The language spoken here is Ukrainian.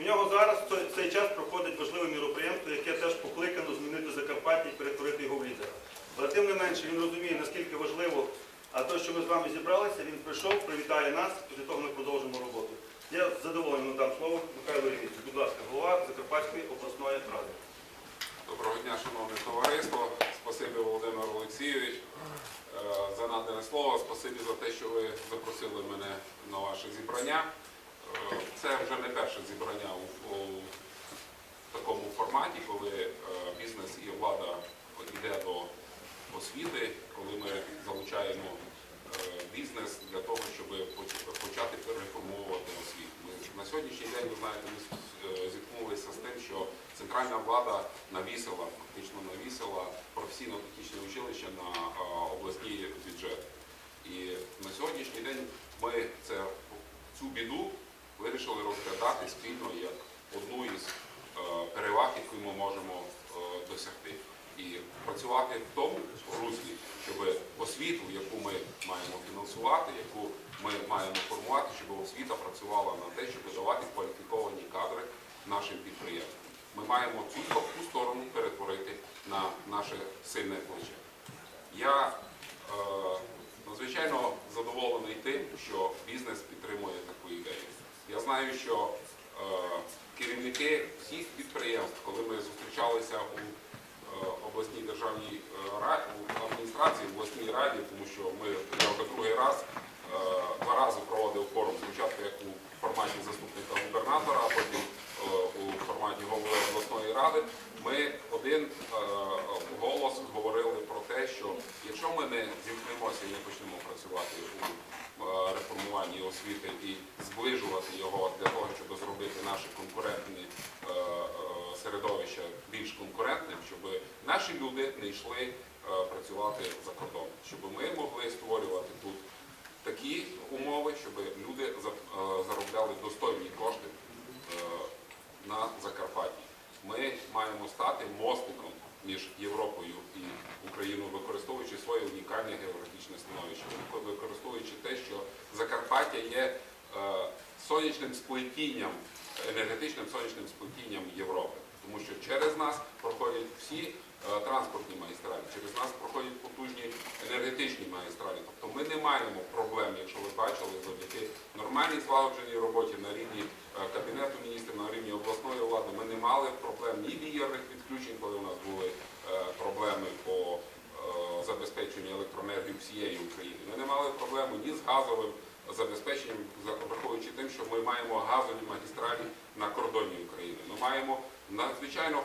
У нього зараз в цей- час проходить важливе міроприємство, яке теж покликано змінити Закарпаття і перетворити його в лідера. Але тим не менше він розуміє, наскільки важливо, те, що ми з вами зібралися, він прийшов, привітає нас, після того ми продовжимо роботу. Я з задоволенням дам слово Михайлу Рівіцю. Будь ласка, голова Закарпатської обласної ради. Доброго дня, шановне товариство. Спасибі Володимир Олексійович е, за надане слово. Спасибі за те, що ви запросили мене на ваше зібрання. Це вже не перше зібрання у, у такому форматі, коли е, бізнес і влада йде до освіти, коли ми залучаємо е, бізнес для того, щоб почати переформовувати освіту. Ми на сьогоднішній день, ви знаєте, ми е, зіткнулися з тим, що центральна влада навісила, фактично навісила професійно-технічне училище на е, обласні бюджети. І на сьогоднішній день ми це, цю біду вирішили розглядати спільно як одну із е, переваг, яку ми можемо е, досягти. І працювати в тому руслі, щоб освіту, яку ми маємо фінансувати, яку ми маємо формувати, щоб освіта працювала на те, щоб давати кваліфіковані кадри нашим підприємствам. Ми маємо цю слабку сторону перетворити на наше сильне плече. Я е, надзвичайно задоволений тим, що бізнес підтримує таку ідею. Я знаю, що е, керівники всіх підприємств, коли ми зустрічалися у е, обласній державній е, раді, адміністрації, в обласній раді, тому що ми вже другий раз е, два рази проводив форум спочатку як у форматі заступника губернатора, а потім е, у форматі голови обласної ради. Ми один е, голос говорили про те, що якщо ми не зіткнемося і не почнемо працювати у освіти і зближувати його для того, щоб зробити наше конкурентне е, середовище більш конкурентним, щоб наші люди не йшли е, працювати за кордон, щоб ми могли створювати тут такі умови, щоб люди е, заробляли достойні кошти на Закарпатті. Ми маємо стати мостиком між Європою і Україною, використовуючи своє унікальне географічне становище, використовуючи те, що Закарпаття є е, сонячним сплетінням, енергетичним сонячним сплетінням Європи. Тому що через нас проходять всі е, транспортні магістралі, через нас проходять потужні енергетичні магістралі. Тобто ми не маємо проблем, якщо ви бачили, завдяки нормальній злагодженій роботі на рівні е, Кабінету міністрів, на рівні обласної влади. Ми не мали проблем ні вієрних відключень, коли у нас були проблеми по забезпеченню електроенергії всієї України. Ми не мали проблеми ні з газовим забезпеченням, за- враховуючи тим, що ми маємо газові магістралі на кордоні України. Ми маємо надзвичайно